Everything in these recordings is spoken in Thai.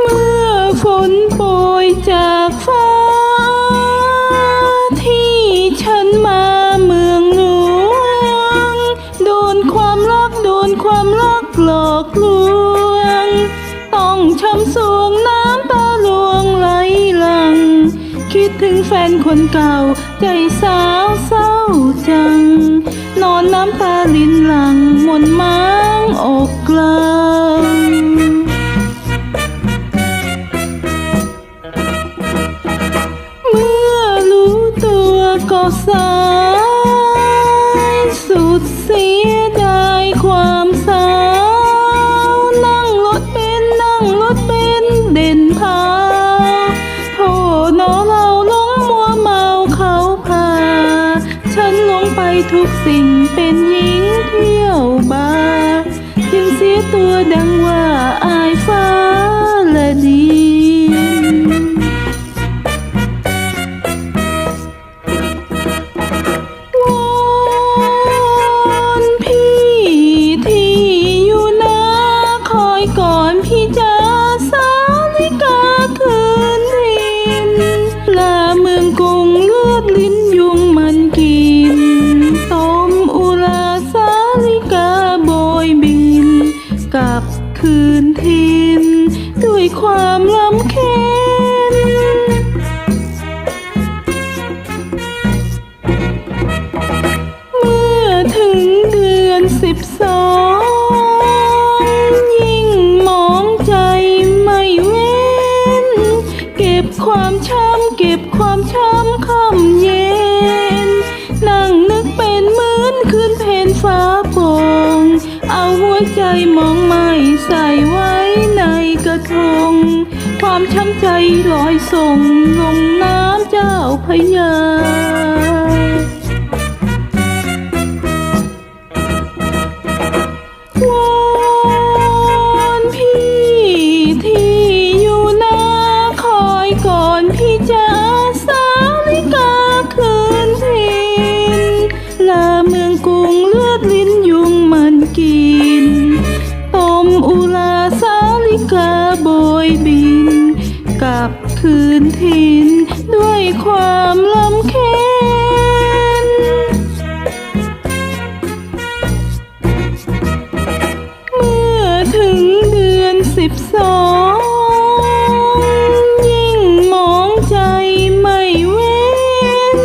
เมื่อฝนโปรยจากฟ้า ถึงแฟนคนเก่า ใจสาวเศร้าจัง นอนน้ำตาลินหลังหมนม้างอกกลางเมื่อรู้ตัวก็สา ทุกสิ่งเป็นหญิงเทียว คืนทิน ด้วยความลำเค็นเมื่อถึงเดือนสิบสองยิ่งมองใจไม่เว้น เก็บความช้ำเก็บความช้ำค่ำเย็น นั่งนึกเป็นเหมือนคืนเพนฟ้าโปร่งเอาหัวใจมอง ใส่ไว้ในกระทง ความช้ำใจลอยส่งลงน้ำเจ้าพยาวอนพี่ที่อยู่นาคอยก่อนพี่จะ คืนทินด้วยความลำเค็นเมื่อถึงเดือนสิบสองยิ่งมองใจไม่เว้น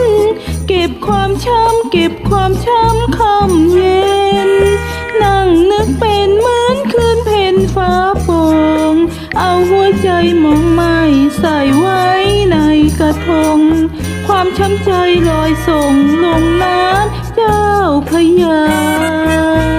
เก็บความช้ำเก็บความช้ำคำเย็น นั่งนึกเป็นเหมือนคืนเพนฟ้าโปร่งเอาหัวใจมอง ใส่ไว้ในกระทง ความช้ำใจลอยส่งลงน้ำเจ้าพยา